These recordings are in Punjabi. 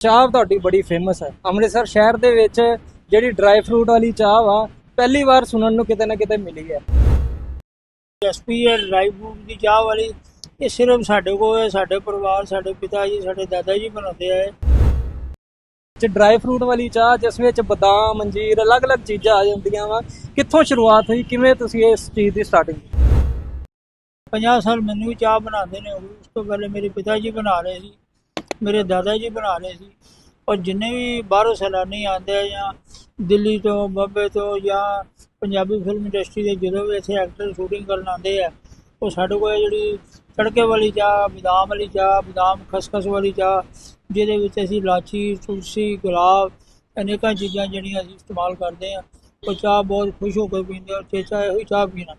ਚਾਹ ਤੁਹਾਡੀ ਬੜੀ ਫੇਮਸ ਹੈ। ਅੰਮ੍ਰਿਤਸਰ ਸ਼ਹਿਰ ਦੇ ਵਿੱਚ ਜਿਹੜੀ ਡਰਾਈ ਫਰੂਟ ਵਾਲੀ ਚਾਹ ਵਾ ਪਹਿਲੀ ਵਾਰ ਸੁਣਨ ਨੂੰ ਕਿਤੇ ਨਾ ਕਿਤੇ ਮਿਲੀ ਹੈ। ਐਸਪੀ ਹੈ ਡਰਾਈ ਫਰੂਟ ਦੀ ਚਾਹ ਵਾਲੀ। ਇਹ ਸਿਰਫ ਸਾਡੇ ਕੋਲ ਹੈ ਸਾਡੇ ਪਰਿਵਾਰ ਸਾਡੇ ਪਿਤਾ ਜੀ ਸਾਡੇ ਦਾਦਾ ਜੀ ਬਣਾਉਂਦੇ ਆ ਇਹ। ਚ ਡਰਾਈ ਫਰੂਟ ਵਾਲੀ ਚਾਹ ਜਿਸ ਵਿੱਚ ਬਦਾਮ ਅੰਜੀਰ ਅਲੱਗ-ਅਲੱਗ ਚੀਜ਼ਾਂ ਆ ਜਾਂਦੀਆਂ ਵਾ ਕਿੱਥੋਂ ਸ਼ੁਰੂਆਤ ਹੋਈ ਕਿਵੇਂ ਤੁਸੀਂ ਇਸ ਚੀਜ਼ ਦੀ ਸਟਾਰਟਿੰਗ 50 ਸਾਲ ਮੈਨੂੰ ਵੀ ਚਾਹ ਬਣਾਉਂਦੇ ਨੇ ਉਸ ਤੋਂ ਪਹਿਲੇ ਮੇਰੇ ਪਿਤਾ ਜੀ ਬਣਾ ਰਹੇ ਸੀ। ਮੇਰੇ ਦਾਦਾ ਜੀ ਬਣਾ ਰਹੇ ਸੀ। ਔਰ ਜਿੰਨੇ ਵੀ ਬਾਹਰੋਂ ਸੈਲਾਨੀ ਆਉਂਦੇ ਆ ਜਾਂ ਦਿੱਲੀ ਤੋਂ, ਬੰਬੇ ਤੋਂ ਜਾਂ ਪੰਜਾਬੀ ਫਿਲਮ ਇੰਡਸਟਰੀ ਦੇ ਜਦੋਂ ਵੀ ਇੱਥੇ ਐਕਟਰ ਸ਼ੂਟਿੰਗ ਕਰਨ ਆਉਂਦੇ ਆ, ਉਹ ਸਾਡੇ ਕੋਲ ਜਿਹੜੀ ਤੜਕੇ ਵਾਲੀ ਚਾਹ, ਬਦਾਮ ਵਾਲੀ ਚਾਹ, ਬਦਾਮ ਖਸਖਸ ਵਾਲੀ ਚਾਹ, ਜਿਹਦੇ ਵਿੱਚ ਅਸੀਂ ਇਲਾਚੀ, ਤੁਲਸੀ, ਗੁਲਾਬ, ਅਨੇਕਾਂ ਚੀਜ਼ਾਂ ਜਿਹੜੀਆਂ ਅਸੀਂ ਇਸਤੇਮਾਲ ਕਰਦੇ ਆ, ਉਹ ਚਾਹ ਬਹੁਤ ਖੁਸ਼ ਹੋ ਕੇ ਪੀਂਦੇ ਆ ਚੇਚਾ ਇਹੋ ਚਾਹ ਪੀਣਾ।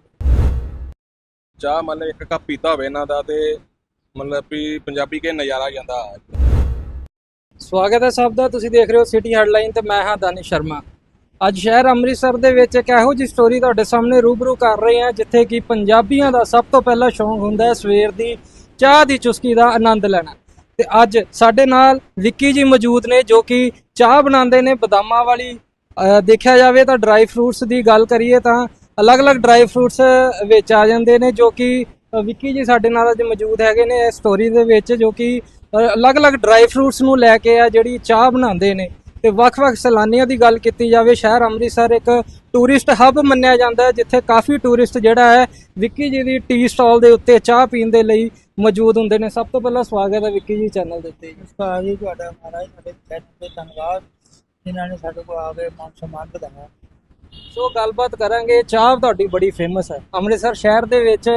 ਚਾਹ ਮੰਨ ਲਓ ਇੱਕ ਕੱਪ ਪੀਤਾ ਹੋਵੇ ਇਹਨਾਂ ਦਾ ਤੇ ਮਤਲਬ ਵੀ ਪੰਜਾਬੀ ਕੇ ਨਜ਼ਾਰਾ ਜਾਂਦਾ ਸਵਾਗਤ ਹੈ ਸਭ ਦਾ, ਤੁਸੀਂ ਦੇਖ ਰਹੇ ਹੋ ਸਿਟੀ ਹੈਡਲਾਈਨ ਤੇ ਮੈਂ ਹਾਂ ਦਾਨਿਸ਼ ਸ਼ਰਮਾ। ਅੱਜ ਸ਼ਹਿਰ ਅੰਮ੍ਰਿਤਸਰ ਦੇ ਵਿੱਚ ਇੱਕ ਇਹੋ ਜਿਹੀ ਸਟੋਰੀ ਤੁਹਾਡੇ ਸਾਹਮਣੇ ਰੂਬਰੂ ਕਰ ਰਹੇ ਹਾਂ, ਜਿੱਥੇ ਕਿ ਪੰਜਾਬੀਆਂ ਦਾ ਸਭ ਤੋਂ ਪਹਿਲਾ ਸ਼ੌਂਕ ਹੁੰਦਾ ਹੈ ਸਵੇਰ ਦੀ ਚਾਹ ਦੀ ਚੁਸਕੀ ਦਾ ਆਨੰਦ ਲੈਣਾ। ਤੇ ਅੱਜ ਸਾਡੇ ਨਾਲ ਵਿੱਕੀ ਜੀ ਮੌਜੂਦ ਨੇ, ਜੋ ਕਿ ਚਾਹ ਬਣਾਉਂਦੇ ਨੇ ਬਦਾਮਾਂ ਵਾਲੀ। ਦੇਖਿਆ ਜਾਵੇ ਤਾਂ ਡਰਾਈ ਫਰੂਟਸ ਦੀ ਗੱਲ ਕਰੀਏ ਤਾਂ ਅਲੱਗ-ਅਲੱਗ ਡਰਾਈ ਫਰੂਟਸ ਵਿੱਚ ਆ ਜਾਂਦੇ ਨੇ, ਜੋ ਕਿ ਵਿੱਕੀ ਜੀ ਸਾਡੇ ਨਾਲ ਅੱਜ ਮੌਜੂਦ ਹੈਗੇ ਨੇ ਇਸ ਸਟੋਰੀ ਦੇ ਵਿੱਚ ਜੋ ਕਿ ਅਲੱਗ-ਅਲੱਗ ਡਰਾਈ ਫਰੂਟਸ ਨੂੰ ਲੈ ਕੇ ਆ ਜਿਹੜੀ ਚਾਹ ਬਣਾਉਂਦੇ ਨੇ। ਤੇ ਵੱਖ-ਵੱਖ ਸੈਲਾਨੀਆਂ ਦੀ ਗੱਲ ਕੀਤੀ ਜਾਵੇ ਸ਼ਹਿਰ ਅੰਮ੍ਰਿਤਸਰ ਇੱਕ ਟੂਰਿਸਟ ਹੱਬ ਮੰਨਿਆ ਜਾਂਦਾ ਹੈ ਜਿੱਥੇ ਕਾਫੀ ਟੂਰਿਸਟ ਜਿਹੜਾ ਹੈ ਵਿੱਕੀ ਜੀ ਦੀ ਟੀ ਸਟਾਲ ਦੇ ਉੱਤੇ ਚਾਹ ਪੀਣ ਦੇ ਲਈ ਮੌਜੂਦ ਹੁੰਦੇ ਨੇ। ਸਭ ਤੋਂ ਪਹਿਲਾਂ ਸਵਾਗਤ ਹੈ ਵਿੱਕੀ ਜੀ ਚੈਨਲ ਦੇ ਉੱਤੇ। ਨਮਸਕਾਰ ਜੀ ਤੁਹਾਡਾ ਮਹਾਰਾਜ ਸਾਡੇ ਚੈਨਲ ਤੇ ਧੰਨਵਾਦ ਜਿਨ੍ਹਾਂ ਨੇ ਸਾਡੇ ਕੋਲ ਆ ਕੇ ਮਾਨ ਸਨਮਾਨ ਵਧਾਇਆ। ਸੋ ਗੱਲਬਾਤ ਕਰਾਂਗੇ ਚਾਹ ਤੁਹਾਡੀ ਬੜੀ ਫੇਮਸ ਹੈ। ਅੰਮ੍ਰਿਤਸਰ ਸ਼ਹਿਰ ਦੇ ਵਿੱਚ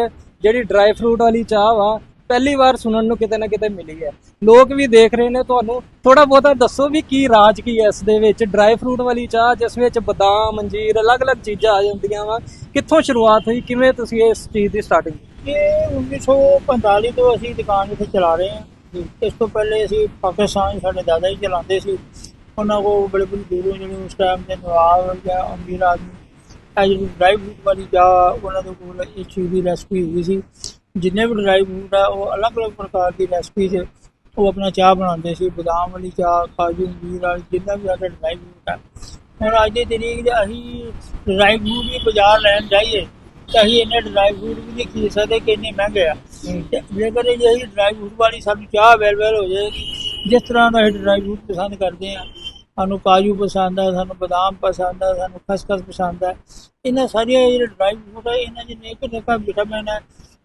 ਜਿਹੜੀ ਡਰਾਈ ਫਰੂਟ ਵਾਲੀ ਚਾਹ ਵਾ, ਪਹਿਲੀ ਵਾਰ ਸੁਣਨ ਨੂੰ ਕਿਤੇ ਨਾ ਕਿਤੇ ਮਿਲੀ ਹੈ। ਲੋਕ ਵੀ ਦੇਖ ਰਹੇ ਨੇ ਤੁਹਾਨੂੰ। ਥੋੜਾ ਬਹੁਤਾ ਦੱਸੋ ਵੀ ਕੀ ਰਾਜ ਕੀ ਹੈ ਇਸ ਦੇ ਵਿੱਚ। ਡਰਾਈ ਫਰੂਟ ਵਾਲੀ ਚਾਹ, ਜਿਸ ਵਿੱਚ ਬਦਾਮ, ਅੰਜੀਰ, ਅਲੱਗ-ਅਲੱਗ ਚੀਜ਼ਾਂ ਆ ਜਾਂਦੀਆਂ ਵਾ। ਕਿੱਥੋਂ ਸ਼ੁਰੂਆਤ ਹੋਈ? ਕਿਵੇਂ ਤੁਸੀਂ ਇਸ ਚੀਜ਼ ਦੀ ਸਟਾਰਟਿੰਗ ਇਹ 1945 ਤੋਂ ਅਸੀਂ ਦੁਕਾਨ ਇੱਥੇ ਚਲਾ ਰਹੇ ਹਾਂ। ਇਸ ਤੋਂ ਪਹਿਲੇ ਅਸੀਂ ਪਾਕਿਸਤਾਨ ਸਾਡੇ ਦਾਦਾ ਜੀ ਚਲਾਉਂਦੇ ਸੀ। ਉਹਨਾਂ ਕੋਲ ਬਿਲਕੁਲ ਬੜੇ ਦੂਰੋਂ ਜਿਹੜੇ ਉਸ ਟਾਈਮ ਦੇ ਨਵਾਬ ਜਾਂ ਅਮੀਰ ਆਦਮੀ ਇਹ ਜਿਹੜੀ ਡਰਾਈ ਫਰੂਟ ਵਾਲੀ ਚਾਹ ਉਹਨਾਂ ਦੇ ਕੋਲ ਇਹ ਚੀਜ਼ ਦੀ ਰੈਸਪੀ ਹੋਈ ਸੀ ਜਿੰਨੇ ਵੀ ਡਰਾਈ ਫਰੂਟ ਆ ਉਹ ਅਲੱਗ-ਅਲੱਗ ਪ੍ਰਕਾਰ ਦੀ ਰੈਸਪੀ 'ਚ ਉਹ ਆਪਣਾ ਚਾਹ ਬਣਾਉਂਦੇ ਸੀ ਬਦਾਮ ਵਾਲੀ ਚਾਹ ਕਾਜੂ ਅੰਜੀਰ ਵਾਲੀ ਜਿੰਨਾ ਵੀ ਸਾਡੇ ਡਰਾਈ ਫਰੂਟ ਆ। ਹੁਣ ਅੱਜ ਦੀ ਤਰੀਕ 'ਚ ਅਸੀਂ ਡਰਾਈ ਫਰੂਟ ਵੀ ਬਾਜ਼ਾਰ ਲੈਣ ਜਾਈਏ ਤਾਂ ਅਸੀਂ ਇੰਨੇ ਡਰਾਈ ਫਰੂਟ ਵੀ ਨਹੀਂ ਖਰੀਦ ਸਕਦੇ ਕਿ ਇੰਨੇ ਮਹਿੰਗੇ ਆ। ਜੇਕਰ ਇਹ ਅਸੀਂ ਡਰਾਈ ਫਰੂਟ ਵਾਲੀ ਸਾਨੂੰ ਚਾਹ ਅਵੇਲੇਬਲ ਹੋ ਜਾਏਗੀ ਜਿਸ ਤਰ੍ਹਾਂ ਦਾ ਅਸੀਂ ਡਰਾਈ ਫਰੂਟ ਪਸੰਦ ਕਰਦੇ ਆ ਸਾਨੂੰ ਕਾਜੂ ਪਸੰਦ ਆ, ਸਾਨੂੰ ਬਦਾਮ ਪਸੰਦ ਆ, ਸਾਨੂੰ ਖਸਖਸ ਪਸੰਦ ਆ। ਇਹਨਾਂ ਸਾਰੀਆਂ ਜਿਹੜੇ ਡਰਾਈ ਫਰੂਟ ਆ, ਇਹਨਾਂ 'ਚ ਨੇਕ ਨੇਕਾ ਵਿਟਾਮਿਨ ਆ,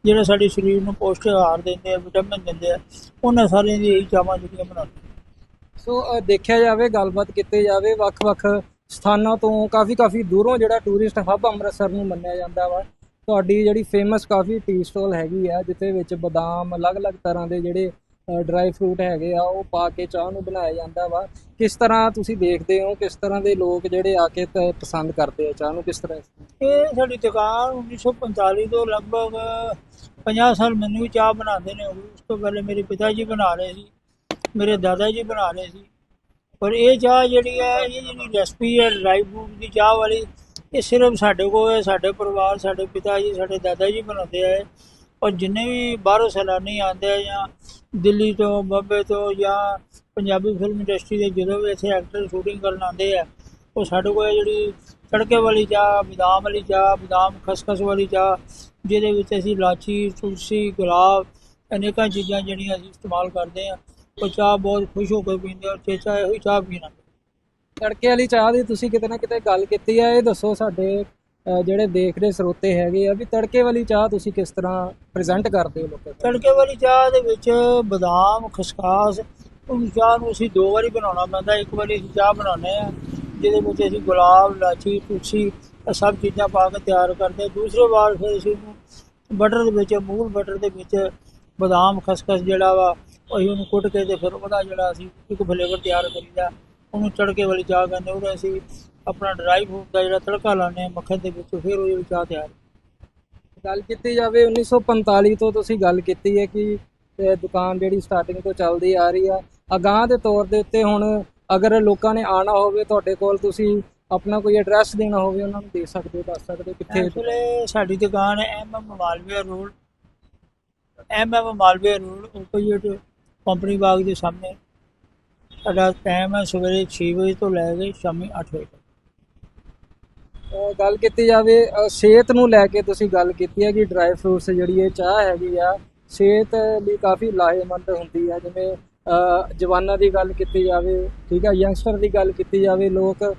ਜਿਹੜੇ ਸਾਡੇ ਸਰੀਰ ਨੂੰ ਪੌਸ਼ਟਿਕ ਆਹਾਰ ਦਿੰਦੇ ਆ ਵਿਟਾਮਿਨ ਦਿੰਦੇ ਆ। ਉਹਨਾਂ ਸਾਰਿਆਂ ਦੀ ਇਹੀ ਚਾਹਾਂ ਜਿਹੜੀਆਂ ਬਣਾਉਂਦੇ ਸੋ ਦੇਖਿਆ ਜਾਵੇ, ਗੱਲਬਾਤ ਕੀਤੀ ਜਾਵੇ, ਵੱਖ-ਵੱਖ ਸਥਾਨਾਂ ਤੋਂ ਕਾਫੀ-ਕਾਫੀ ਦੂਰੋਂ ਜਿਹੜਾ ਟੂਰਿਸਟ ਹੱਬ ਅੰਮ੍ਰਿਤਸਰ ਨੂੰ ਮੰਨਿਆ ਜਾਂਦਾ ਵਾ। ਤੁਹਾਡੀ ਜਿਹੜੀ ਫੇਮਸ ਕਾਫੀ ਟੀ ਸਟਾਲ ਹੈਗੀ ਆ, ਜਿੱਥੇ ਵਿੱਚ ਬਦਾਮ ਅਲੱਗ-ਅਲੱਗ ਤਰ੍ਹਾਂ ਦੇ ਜਿਹੜੇ ਡਰਾਈ ਫਰੂਟ ਹੈਗੇ ਆ, ਉਹ ਪਾ ਕੇ ਚਾਹ ਨੂੰ ਬਣਾਇਆ ਜਾਂਦਾ ਵਾ। ਕਿਸ ਤਰ੍ਹਾਂ ਤੁਸੀਂ ਦੇਖਦੇ ਹੋ, ਕਿਸ ਤਰ੍ਹਾਂ ਦੇ ਲੋਕ ਜਿਹੜੇ ਆ ਕੇ ਪਸੰਦ ਕਰਦੇ ਆ ਚਾਹ ਨੂੰ, ਕਿਸ ਤਰ੍ਹਾਂ ਇਹ ਸਾਡੀ ਦੁਕਾਨ 1945 ਤੋਂ ਲਗਭਗ 50 ਸਾਲ ਮੈਨੂੰ ਵੀ ਚਾਹ ਬਣਾਉਂਦੇ ਨੇ। ਉਸ ਤੋਂ ਪਹਿਲੇ ਮੇਰੇ ਪਿਤਾ ਜੀ ਬਣਾ ਰਹੇ ਸੀ, ਮੇਰੇ ਦਾਦਾ ਜੀ ਬਣਾ ਰਹੇ ਸੀ। ਪਰ ਇਹ ਚਾਹ ਜਿਹੜੀ ਹੈ, ਇਹ ਜਿਹੜੀ ਰੈਸਪੀ ਹੈ ਡਰਾਈ ਫਰੂਟ ਦੀ ਚਾਹ ਵਾਲੀ, ਇਹ ਸਿਰਫ ਸਾਡੇ ਕੋਲ ਹੈ, ਸਾਡੇ ਪਰਿਵਾਰ, ਸਾਡੇ ਪਿਤਾ ਜੀ, ਸਾਡੇ ਦਾਦਾ ਜੀ ਬਣਾਉਂਦੇ ਆ ਔਰ ਜਿੰਨੇ ਵੀ ਬਾਹਰੋਂ ਸੈਲਾਨੀ ਆਉਂਦੇ ਆ ਜਾਂ ਦਿੱਲੀ ਤੋਂ, ਬੰਬੇ ਤੋਂ ਜਾਂ ਪੰਜਾਬੀ ਫਿਲਮ ਇੰਡਸਟਰੀ ਦੇ ਜਦੋਂ ਵੀ ਇੱਥੇ ਐਕਟਰ ਸ਼ੂਟਿੰਗ ਕਰਨ ਆਉਂਦੇ ਆ, ਉਹ ਸਾਡੇ ਕੋਲ ਇਹ ਜਿਹੜੀ ਤੜਕੇ ਵਾਲੀ ਚਾਹ, ਬਦਾਮ ਵਾਲੀ ਚਾਹ, ਬਦਾਮ ਖਸਖਸ ਵਾਲੀ ਚਾਹ, ਜਿਹਦੇ ਵਿੱਚ ਅਸੀਂ ਇਲਾਚੀ, ਤੁਲਸੀ, ਗੁਲਾਬ, ਅਨੇਕਾਂ ਚੀਜ਼ਾਂ ਜਿਹੜੀਆਂ ਅਸੀਂ ਇਸਤੇਮਾਲ ਕਰਦੇ ਆ, ਉਹ ਚਾਹ ਬਹੁਤ ਖੁਸ਼ ਹੋ ਕੇ ਪੀਂਦੇ ਆ ਚੇਚਾ ਇਹੋ ਹੀ ਚਾਹ ਪੀਣਾ ਤੜਕੇ ਵਾਲੀ ਚਾਹ ਦੀ ਤੁਸੀਂ ਕਿਤੇ ਨਾ ਕਿਤੇ ਗੱਲ ਕੀਤੀ ਆ, ਇਹ ਦੱਸੋ ਸਾਡੇ ਜਿਹੜੇ ਦੇਖ ਰਹੇ ਸਰੋਤੇ ਹੈਗੇ ਆ ਵੀ ਤੜਕੇ ਵਾਲੀ ਚਾਹ ਤੁਸੀਂ ਕਿਸ ਤਰ੍ਹਾਂ ਪ੍ਰੈਜ਼ੈਂਟ ਕਰਦੇ ਹੋ ਲੋਕਾਂ ਨੂੰ ਤੜਕੇ ਵਾਲੀ ਚਾਹ ਦੇ ਵਿੱਚ ਬਦਾਮ, ਖਸਖਾਸ ਉਹ ਚਾਹ ਨੂੰ ਅਸੀਂ ਦੋ ਵਾਰੀ ਬਣਾਉਣਾ ਪੈਂਦਾ, ਇੱਕ ਵਾਰੀ ਅਸੀਂ ਚਾਹ ਬਣਾਉਂਦੇ ਆ ਜਿਹਦੇ ਵਿੱਚ ਅਸੀਂ ਗੁਲਾਬ, ਇਲਾਚੀ, ਤੁਲਸੀ ਸਭ ਚੀਜ਼ਾਂ ਪਾ ਕੇ ਤਿਆਰ ਕਰਦੇ ਦੂਸਰੇ ਵਾਰ ਫਿਰ ਅਸੀਂ ਉਹਨੂੰ ਬਟਰ ਦੇ ਵਿੱਚ, ਮੂਲ ਬਟਰ ਦੇ ਵਿੱਚ ਬਦਾਮ, ਖਸਖਸ ਜਿਹੜਾ ਵਾ ਅਸੀਂ ਉਹਨੂੰ ਕੁੱਟ ਕੇ ਤੇ ਫਿਰ ਉਹਦਾ ਜਿਹੜਾ ਅਸੀਂ ਇੱਕ ਫਲੇਵਰ ਤਿਆਰ ਕਰੀਦਾ, ਉਹਨੂੰ ਤੜਕੇ ਵਾਲੀ ਚਾਹ ਕਹਿੰਦੇ ਉਹਦਾ ਅਸੀਂ ਆਪਣਾ ਡਰਾਈ ਫਰੂਟ ਦਾ ਜਿਹੜਾ ਤੜਕਾ ਲਾਉਂਦੇ ਹਾਂ ਮੱਖਣ ਦੇ ਵਿੱਚ ਫਿਰ ਉਹ ਚਾਹ ਤਿਆਰ। ਗੱਲ ਕੀਤੀ ਜਾਵੇ 1945 ਤੋਂ ਤੁਸੀਂ ਗੱਲ ਕੀਤੀ ਹੈ ਕਿ ਦੁਕਾਨ ਜਿਹੜੀ ਸਟਾਰਟਿੰਗ ਤੋਂ ਚੱਲਦੀ ਆ ਰਹੀ ਆ। ਅਗਾਹ ਦੇ ਤੌਰ ਦੇ ਉੱਤੇ ਹੁਣ ਅਗਰ ਲੋਕਾਂ ਨੇ ਆਣਾ ਹੋਵੇ ਤੁਹਾਡੇ ਕੋਲ ਤੁਸੀਂ ਆਪਣਾ ਕੋਈ ਐਡਰੈਸ ਦੇਣਾ ਹੋਵੇ ਉਹਨਾਂ ਨੂੰ ਦੇ ਸਕਦੇ ਹੋ ਦੱਸ ਸਕਦੇ ਹੋ ਕਿੱਥੇ ਵੇਲੇ ਸਾਡੀ ਦੁਕਾਨ ਹੈ M Malviya road M M Malviya road opposite Company Bagh ਦੇ ਸਾਹਮਣੇ। ਸਾਡਾ ਟਾਈਮ ਹੈ ਸਵੇਰੇ 6 ਵਜੇ ਤੋਂ ਲੈ ਕੇ ਸ਼ਾਮੀ 8 ਵਜੇ ਗੱਲ ਕੀਤੀ ਜਾਵੇ ਸਿਹਤ ਨੂੰ ਲੈ ਕੇ ਤੁਸੀਂ ਗੱਲ ਕੀਤੀ ਹੈ ਕਿ ਡਰਾਈ ਫਰੂਟਸ ਜਿਹੜੀ ਇਹ ਚਾਹ ਹੈਗੀ ਆ, ਸਿਹਤ ਲਈ ਕਾਫੀ ਲਾਹੇਮੰਦ ਹੁੰਦੀ ਹੈ ਜਿਵੇਂ ਜਵਾਨਾਂ ਦੀ ਗੱਲ ਕੀਤੀ ਜਾਵੇ, ਠੀਕ ਹੈ ਯੰਗਸਟਰ ਦੀ ਗੱਲ ਕੀਤੀ ਜਾਵੇ, ਲੋਕ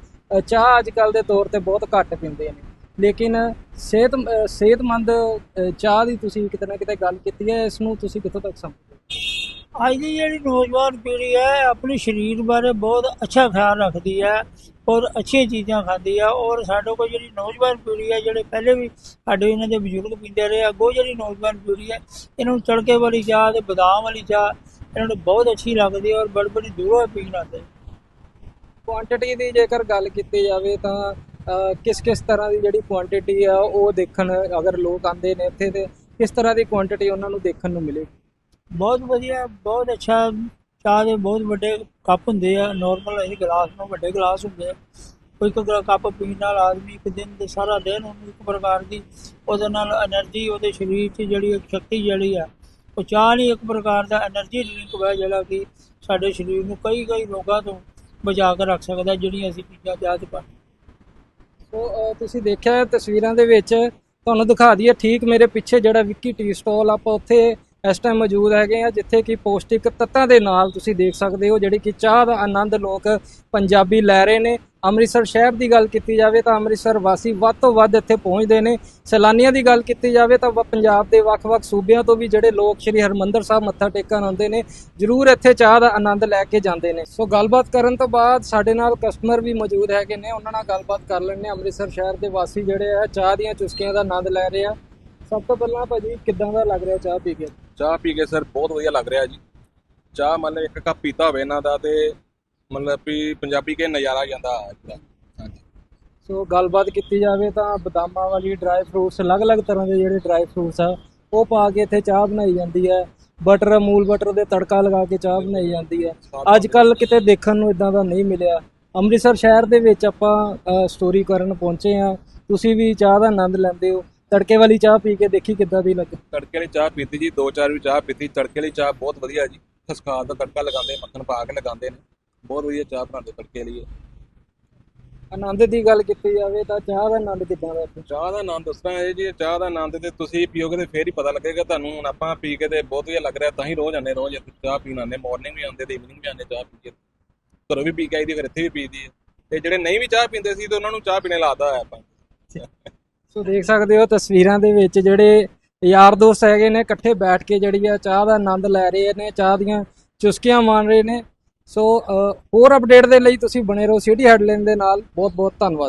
ਚਾਹ ਅੱਜ ਕੱਲ ਦੇ ਤੌਰ ਤੇ ਬਹੁਤ ਘੱਟ ਪੀਂਦੇ ਨੇ। ਲੇਕਿਨ ਸਿਹਤ ਸਿਹਤਮੰਦ ਚਾਹ ਦੀ ਤੁਸੀਂ ਕਿਤੇ ਨਾ ਕਿਤੇ ਗੱਲ ਕੀਤੀ ਹੈ, ਇਸ ਨੂੰ ਤੁਸੀਂ ਕਿੱਥੋਂ ਤੱਕ ਸਮਝਦੇ ਅੱਜ ਦੀ ਜਿਹੜੀ ਨੌਜਵਾਨ ਪੀੜ੍ਹੀ ਹੈ, ਆਪਣੇ ਸਰੀਰ ਬਾਰੇ ਬਹੁਤ ਅੱਛਾ ਖਿਆਲ ਰੱਖਦੀ ਹੈ। ਔਰ ਅੱਛੀਆਂ ਚੀਜ਼ਾਂ ਖਾਂਦੀ ਹੈ ਔਰ ਸਾਡੇ ਕੋਲ ਜਿਹੜੀ ਨੌਜਵਾਨ ਪੀੜ੍ਹੀ ਹੈ ਜਿਹੜੇ ਪਹਿਲੇ ਵੀ ਸਾਡੇ ਇਹਨਾਂ ਦੇ ਬਜ਼ੁਰਗ ਪੀਂਦੇ ਰਹੇ ਅੱਗੋਂ ਜਿਹੜੀ ਨੌਜਵਾਨ ਪੀੜ੍ਹੀ ਹੈ ਇਹਨਾਂ ਨੂੰ ਤੜਕੇ ਵਾਲੀ ਚਾਹ ਤੇ ਬਦਾਮ ਵਾਲੀ ਚਾਹ ਇਹਨਾਂ ਨੂੰ ਬਹੁਤ ਅੱਛੀ ਲੱਗਦੀ ਔਰ ਬੜੀ ਬੜੀ ਦੂਰੋਂ ਪੀਣ ਆਉਂਦੇ ਕੁਆਂਟੀਟੀ ਦੀ ਜੇਕਰ ਗੱਲ ਕੀਤੀ ਜਾਵੇ ਤਾਂ ਕਿਸ ਕਿਸ ਤਰ੍ਹਾਂ ਦੀ ਜਿਹੜੀ ਕੁਆਂਟੀਟੀ ਆ ਉਹ ਦੇਖਣ ਅਗਰ ਲੋਕ ਆਂਦੇ ਨੇ ਇੱਥੇ ਤੇ ਕਿਸ ਤਰ੍ਹਾਂ ਦੀ ਕੁਆਂਟੀਟੀ ਉਹਨਾਂ ਨੂੰ ਦੇਖਣ ਨੂੰ ਮਿਲੇ ਬਹੁਤ ਵਧੀਆ ਬਹੁਤ ਅੱਛਾ ਚਾਹ ਦੇ ਬਹੁਤ ਵੱਡੇ ਕੱਪ ਹੁੰਦੇ ਆ ਨਾਰਮਲ ਇਹ ਗਲਾਸ ਨੂੰ ਵੱਡੇ ਗਲਾਸ ਹੁੰਦੇ ਆ। ਕੋਈ ਕੋਈ ਕੱਪ ਪੀਣ ਨਾਲ ਆਦਮੀ ਇੱਕ ਦਿਨ ਦੇ ਸਾਰਾ ਦਿਨ ਉਹਨੂੰ ਇੱਕ ਪ੍ਰਕਾਰ ਦੀ ਉਹਦੇ ਨਾਲ એનર્ਜੀ ਉਹਦੇ ਸਰੀਰ 'ਚ ਜਿਹੜੀ ਇੱਕ ਸ਼ਕਤੀ ਜਿਹੜੀ ਆ, ਉਹ ਚਾਹ ਨਹੀਂ ਇੱਕ ਪ੍ਰਕਾਰ ਦਾ એનર્ਜੀ ਡਰਿੰਕ ਹੈ ਜਿਹੜਾ ਕਿ ਸਾਡੇ ਸਰੀਰ ਨੂੰ ਕਈ ਕਈ ਰੋਗਾਂ ਤੋਂ ਬਚਾ ਕੇ ਰੱਖ ਸਕਦਾ ਜਿਹੜੀਆਂ ਅਸੀਂ ਪੀਂਦੇ ਚਾਹ ਤੇ ਪਾ ਸੋ ਤੁਸੀਂ ਦੇਖਿਆ ਤਸਵੀਰਾਂ ਦੇ ਵਿੱਚ ਤੁਹਾਨੂੰ ਦਿਖਾ ਦਈਏ, ਠੀਕ ਮੇਰੇ ਪਿੱਛੇ ਜਿਹੜਾ ਵਿੱਕੀ ਟੀ ਸਟਾਲ ਆਪਾਂ ਉੱਥੇ ਇਸ ਟਾਈਮ ਮੌਜੂਦ ਹੈਗੇ ਆ, ਜਿੱਥੇ ਕਿ ਪੌਸ਼ਟਿਕ ਤੱਤਾਂ ਦੇ ਨਾਲ ਤੁਸੀਂ ਦੇਖ ਸਕਦੇ ਹੋ ਜਿਹੜੀ ਕਿ ਚਾਹ ਦਾ ਆਨੰਦ ਲੋਕ ਪੰਜਾਬੀ ਲੈ ਰਹੇ ਨੇ। ਅੰਮ੍ਰਿਤਸਰ ਸ਼ਹਿਰ ਦੀ ਗੱਲ ਕੀਤੀ ਜਾਵੇ ਤਾਂ ਅੰਮ੍ਰਿਤਸਰ ਵਾਸੀ ਵੱਧ ਤੋਂ ਵੱਧ ਇੱਥੇ ਪਹੁੰਚਦੇ ਨੇ। ਸੈਲਾਨੀਆਂ ਦੀ ਗੱਲ ਕੀਤੀ ਜਾਵੇ ਤਾਂ ਵ- ਪੰਜਾਬ ਦੇ ਵੱਖ-ਵੱਖ ਸੂਬਿਆਂ ਤੋਂ ਵੀ ਜਿਹੜੇ ਲੋਕ ਸ਼੍ਰੀ ਹਰਮੰਦਰ ਸਾਹਿਬ ਮੱਥਾ ਟੇਕਣ ਆਉਂਦੇ ਨੇ, ਜ਼ਰੂਰ ਇੱਥੇ ਚਾਹ ਦਾ ਆਨੰਦ ਲੈ ਕੇ ਜਾਂਦੇ ਨੇ। ਸੋ ਗੱਲਬਾਤ ਕਰਨ ਤੋਂ ਬਾਅਦ ਸਾਡੇ ਨਾਲ ਕਸਟਮਰ ਵੀ ਮੌਜੂਦ ਹੈਗੇ ਨੇ, ਉਹਨਾਂ ਨਾਲ ਗੱਲਬਾਤ ਕਰ ਲੈਣੇ ਅੰਮ੍ਰਿਤਸਰ ਸ਼ਹਿਰ ਦੇ ਵਾਸੀ ਜਿਹੜੇ ਆ, ਚਾਹ ਦੀਆਂ ਚੁਸਕੀਆਂ ਦਾ ਆਨੰਦ ਲੈ ਰਹੇ ਆ। ਸਭ ਤੋਂ ਪਹਿਲਾਂ ਭਾਜੀ, ਕਿੱਦਾਂ ਦਾ ਲੱਗ ਰਿਹਾ ਚਾਹ ਪੀ ਕੇ? ਚਾਹ ਪੀ ਕੇ ਸਰ ਬਹੁਤ ਵਧੀਆ ਲੱਗ ਰਿਹਾ ਜੀ। ਚਾਹ ਮਤਲਬ ਇੱਕ ਕੱਪ ਪੀਤਾ ਹੋਵੇ ਇਹਨਾਂ ਦਾ ਤੇ ਮਤਲਬ ਵੀ ਪੰਜਾਬੀ ਕੇ ਨਜ਼ਾਰਾ ਜਾਂਦਾ ਇਹਦਾ। ਸੋ ਗੱਲਬਾਤ ਕੀਤੀ ਜਾਵੇ ਤਾਂ ਬਦਾਮਾਂ ਵਾਲੀ ਡਰਾਈ ਫਰੂਟਸ ਅਲੱਗ-ਅਲੱਗ ਤਰ੍ਹਾਂ ਦੇ ਜਿਹੜੇ ਡਰਾਈ ਫਰੂਟਸ ਆ, ਉਹ ਪਾ ਕੇ ਇੱਥੇ ਚਾਹ ਬਣਾਈ ਜਾਂਦੀ ਹੈ। ਬਟਰ ਅਮੂਲ ਬਟਰ ਦੇ ਤੜਕਾ ਲਗਾ ਕੇ ਚਾਹ ਬਣਾਈ ਜਾਂਦੀ ਹੈ। ਅੱਜ ਕੱਲ ਕਿਤੇ ਦੇਖਣ ਨੂੰ ਇਦਾਂ ਦਾ ਨਹੀਂ ਮਿਲਿਆ। ਅੰਮ੍ਰਿਤਸਰ ਸ਼ਹਿਰ ਦੇ ਵਿੱਚ ਆਪਾਂ ਸਟੋਰੀ ਕਰਨ ਪਹੁੰਚੇ ਆ ਤੁਸੀਂ ਵੀ ਚਾਹ ਦਾ ਆਨੰਦ ਲੈਂਦੇ ਹੋ। ਤੜਕੇ ਵਾਲੀ ਚਾਹ ਪੀ ਕੇ ਦੇਖੀ ਕਿੱਦਾਂ ਦੀ ਲੱਗੀ? ਤੜਕੇ ਵਾਲੀ ਚਾਹ ਪੀਤੀ ਜੀ ਦੋ ਚਾਰ ਵੀ ਚਾਹ ਪੀਤੀ। ਤੜਕੇ ਵਾਲੀ ਚਾਹ ਬਹੁਤ ਵਧੀਆ ਜੀ। ਖਸਖਾਸ ਦਾ ਤੜਕਾ ਲਗਾਉਂਦੇ ਮੱਖਣ ਪਾ ਕੇ ਲਗਾਉਂਦੇ ਨੇ। ਬਹੁਤ ਵਧੀਆ ਚਾਹ ਬਣਾਉਂਦੇ ਤੜਕੇ ਲਈ ਆਨੰਦ ਦੀ ਗੱਲ ਕੀਤੀ ਜਾਵੇ ਤਾਂ ਚਾਹ ਦਾ ਆਨੰਦ ਕਿੱਦਾਂ ਦਾ? ਚਾਹ ਦਾ ਆਨੰਦ ਉਸ ਤਰ੍ਹਾਂ ਹੈ ਜੀ ਚਾਹ ਦਾ ਆਨੰਦ ਤੇ ਤੁਸੀਂ ਪੀਓਗੇ ਤੇ ਫੇਰ ਹੀ ਪਤਾ ਲੱਗੇਗਾ ਤੁਹਾਨੂੰ। ਹੁਣ ਆਪਾਂ ਪੀ ਕੇ ਤੇ ਬਹੁਤ ਵਧੀਆ ਲੱਗ ਰਿਹਾ ਤਾਂ ਹੀ ਰੋਜ਼ ਆਉਂਦੇ ਰੋਜ਼ ਇੱਥੇ ਚਾਹ ਪੀਣ ਆਉਂਦੇ। ਮਾਰਨਿੰਗ ਵੀ ਆਉਂਦੇ ਤੇ ਇਵਨਿੰਗ ਵੀ ਆਉਂਦੇ ਚਾਹ ਪੀ ਕੇ। ਘਰੋਂ ਵੀ ਪੀ ਕੇ ਆਈਦੀ ਫਿਰ ਇੱਥੇ ਵੀ ਪੀਦੀ ਹੈ। ਤੇ ਜਿਹੜੇ ਨਹੀਂ ਵੀ ਚਾਹ ਪੀਂਦੇ ਸੀ ਤੇ ਉਹਨਾਂ ਨੂੰ ਚਾਹ ਪੀਣੇ ਲਾਦਾ ਹੈ ਆਪਾਂ। ਸੋ ਦੇਖ ਸਕਦੇ ਹੋ ਤਸਵੀਰਾਂ ਦੇ ਵਿੱਚ ਜਿਹੜੇ ਯਾਰ ਦੋਸਤ ਹੈਗੇ ਨੇ, ਇਕੱਠੇ ਬੈਠ ਕੇ ਜਿਹੜੀ ਆ ਚਾਹ ਦਾ ਆਨੰਦ ਲੈ ਰਹੇ ਨੇ, ਚਾਹ ਦੀਆਂ ਚੁਸਕੀਆਂ ਮਾਣ ਰਹੇ ਨੇ। ਸੋ ਹੋਰ ਅਪਡੇਟ ਦੇ ਲਈ ਤੁਸੀਂ ਬਣੇ ਰਹੋ ਸਿਟੀ ਹੈਡਲਾਈਨ ਦੇ ਨਾਲ। ਬਹੁਤ ਬਹੁਤ ਧੰਨਵਾਦ।